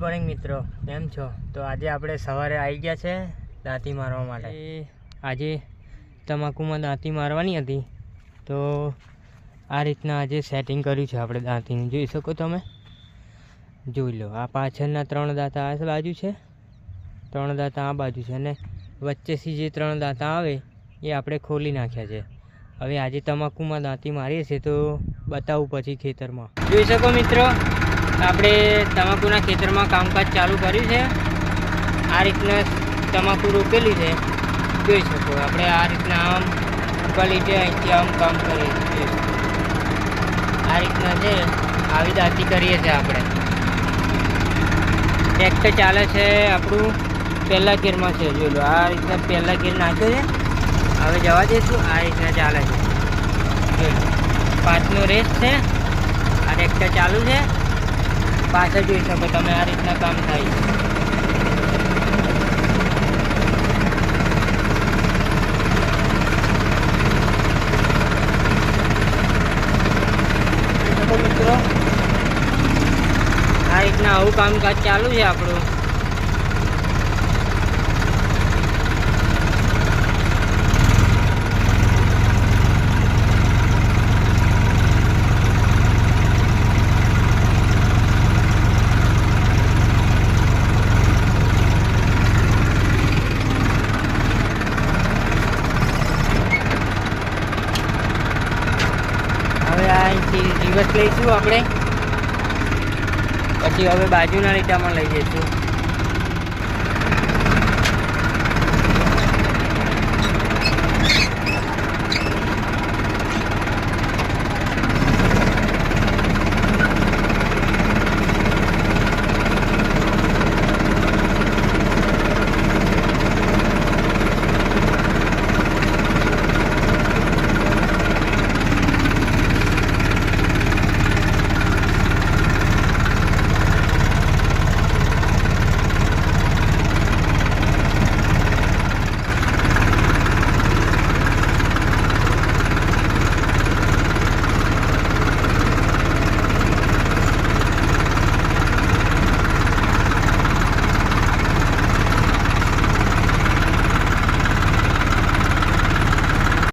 Morning મિત્રો. કેમ છો? તો આજે આપણે સવારે આવી ગયા છે દાંતી મારવા માટે. આજે તમાકુમાં દાંતી મારવાની હતી. તો આ રીતના આજે સેટિંગ કર્યું છે આપણે દાંતીનું. જોઈ શકો તમે? જોઈ લો. આ પાછળના ત્રણ દાંતા આ બાજુ છે. ત્રણ દાંતા આ બાજુ છે. અને વચ્ચેથી જે ત્રણ દાંતા આવે, એ આપણે ખોલી નાખ્યા છે. હવે આજે તમાકુમાં દાંતી મારીએ છીએ તો બતાવું પછી ખેતરમાં. જોઈ શકો મિત્રો? આપણે તમાકુના ખેતરમાં કામકાજ ચાલુ કર્યું છે. આ રીતના તમાકુ રોપેલી છે. જોઈ શકો, આપણે આ રીતના આમ ક્વોલિટી અહીંથી આમ કામ કરીએ છીએ. આ રીતના છે, આવી દાતી કરીએ છીએ આપણે. ટ્રેક્ટર ચાલે છે આપણું, પહેલાં ગેરમાં છે, જોઈ લો, આ રીતના પહેલાં ગેર નાખ્યો છે. હવે જવા દઈશું આ રીતના ચાલે છે. જોઈ લો પાંચનો રેસ છે, આ ટ્રેક્ટર ચાલુ છે. પાછળ જોઈ શકો તમે આ રીતના કામ થાય. મિત્રો આ રીતના આવું કામકાજ ચાલુ છે આપણું હવે આ અહીંથી રિવર્સ લઈશું આપણે. પછી હવે બાજુના રીટામાં લઈ જઈશું.